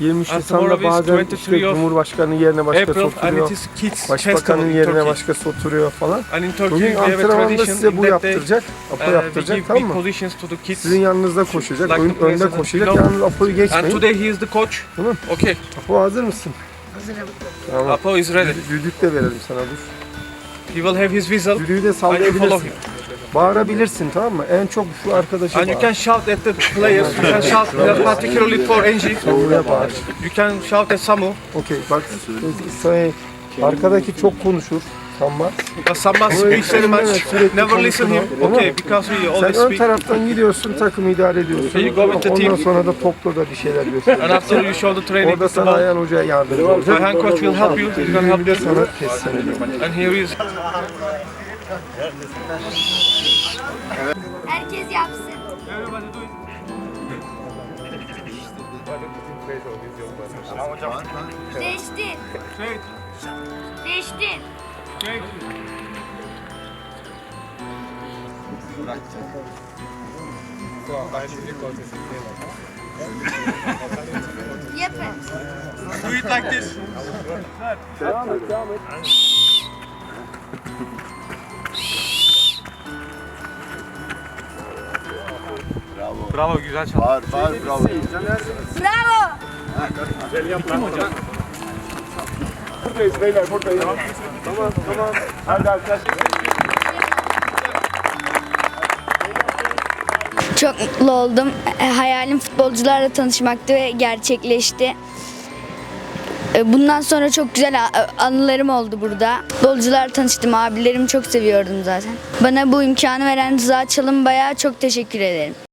23 And Nisan'da bazen 23 işte Cumhurbaşkanı yerine başkası April and oturuyor. Başbakanın yerine başkası oturuyor falan. And Bugün antrenmanda tradition size bu yaptıracak. Apo uh, we yaptıracak tamam mı? Sizin yanınızda koşacak. Önde president, koşacak. you know. Yalnız Apo'yu And geçmeyin. today he is the coach. Tamam. Okay, Apo hazır mısın? Hazırım. Tamam. Apo is ready. Düdük- de verelim sana dur. He will have his whistle Düdüğü de and sallayabilirsin. Bağırabilirsin tamam mı? En çok şu arkadaşı And you bağır. can shout at the players. You can shout particularly for. Buraya bağır. You can shout at Samu. Okey bak say, arkadaki çok konuşur. Sanma. But Burayı speaks very much. Never listen him. Okay, because we Sen always ön speak. taraftan gidiyorsun, takımı idare ediyorsun. You go with the Ondan team. sonra da topla da bir şeyler And gösteriyorsun. after you show the training Orada with the sana ball, Ayhan Hoca yardımcı olacak. Ayhan coach will help you. He's gonna help you. sana. And here is Herkes yapsın. Değişti. Değişti. Yapın. do it like this. Bravo güzel çaldı. Bağır, bağır, bravo. Bravo. Buradayız beyler, buradayız. Tamam, tamam. Hadi arkadaşlar. Çok mutlu oldum. E, Hayalim futbolcularla tanışmaktı ve gerçekleşti. E, Bundan sonra çok güzel anılarım oldu burada. Futbolcularla tanıştım. Abilerimi çok seviyordum zaten. Bana bu imkanı veren Rıza Çalınbay'a çok teşekkür ederim.